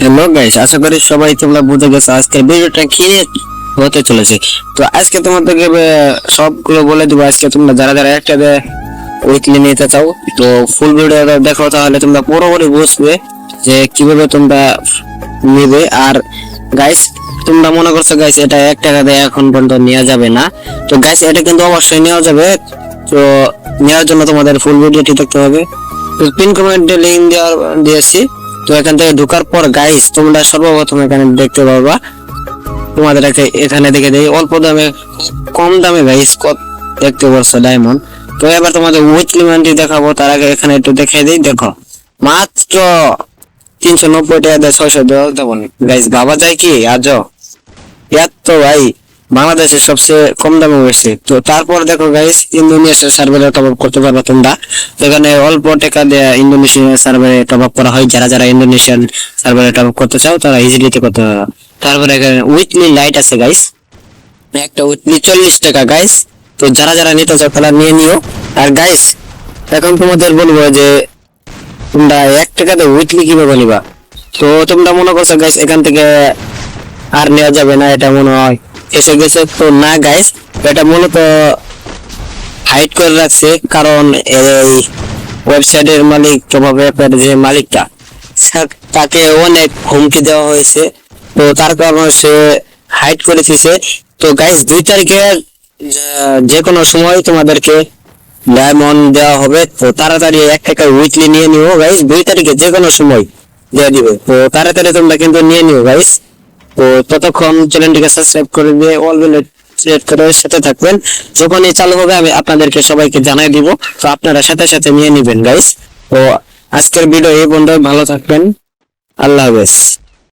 Hello guys আশা করি সবাই তোমরা বুঝে গেছো। আজকের ভিডিওটা কি হতে চলেছে? তো আজকে তোমাদেরকে সবগুলো বলে দিব। আজকে তোমরা যারা যারা একটা উইকলি নিতে চাও, তো ফুল ভিডিওটা দেখো, তাহলে তোমরা পুরোপুরি বুঝবে যে কীভাবে তোমরা নিবে। আর গাইস তোমরা মনে করছ গাইস এটা এক টাকা দিয়ে এখন পর্যন্ত নেওয়া যাবে না। তো গাইস এটা কিন্তু অবশ্যই নেওয়া যাবে। তো, নেওয়ার জন্য তোমাদের ফুল ভিডিওটি দেখতে হবে। তো পিন কমেন্টে লিঙ্ক দেওয়ার দিয়েছি। তো এখান থেকে ঢুকার পর গাইস তোমরা সর্বপ্রথম এখানে দেখতে পারবা তোমাদের এখা- এখানে দেখে দেই, অল্প দামে, কম দামে গাইস দেখতে পারছ ডায়মন্ড তো এবার তোমাদের উইকলি মান্ডি দেখাবো, তার আগে এখানে একটু দেখাই দিই, দেখো, মাত্র তিনশো নব্বই টাকা দেয় ছয়শো দেওয়া দেবো গাইস বাবা যায় কি? আজ এত ভাই বাংলাদেশের সবচেয়ে কম দামে হয়েছে। তো তারপর দেখো গাইস ইন্দোনেশিয়ার সার্ভারে টপ আপ করতে পারবে তোমরা। এখানে অল্প টাকা দিয়ে ইন্দোনেশিয়ান সার্ভারে টপ আপ করা হয়। যারা যারা ইন্দোনেশিয়ান সার্ভারে টপ আপ করতে চাও, তারা ইজিলি করতে তারপরে এখানে উইকলি লাইট আছে গাইস একটা উইকলি চল্লিশ টাকা গাইস তো যারা যারা নিতে চাও, তারা নিয়ে নিও। আর গাইস এখন তোমাদের বলব যে তোমরা এক টাকাতে উইকলি কীভাবে নিবা? তো তোমরা মনে করছ গাইস এখান থেকে আর নেওয়া যাবে না, এটা মনে হয়। এসে গেছে। তো না গাইস এটা মূলত হাইড করে রাখছে, কারণ এই ওয়েবসাইটের মালিক অ্যাপের যে মালিকটা তাকে অনেক হুমকি দেওয়া হয়েছে। তো তার কারণে সে হাইড করে দিয়েছে তো গাইস দুই তারিখে যে কোনো সময় তোমাদেরকে ডায়মন্ড দেওয়া হবে। তো তাড়াতাড়ি এক টাকা উইকলি নিয়ে নিও গাইস দুই তারিখে যে কোনো সময় দিয়ে দিবে। তো তাড়াতাড়ি তোমরা কিন্তু নিয়ে নিও গাইস তো ততক্ষণ চ্যানেলটিকে সাবস্ক্রাইব করে দিয়ে অল বেল করে সাথে থাকবেন। যখনই চালু হবে, আমি আপনাদেরকে সবাইকে জানাই দিব। তো আপনারা সাথে সাথে নিয়ে নেবেন গাইস তো আজকের ভিডিও এই বন্ধু ভালো থাকবেন। আল্লাহ হাফেজ।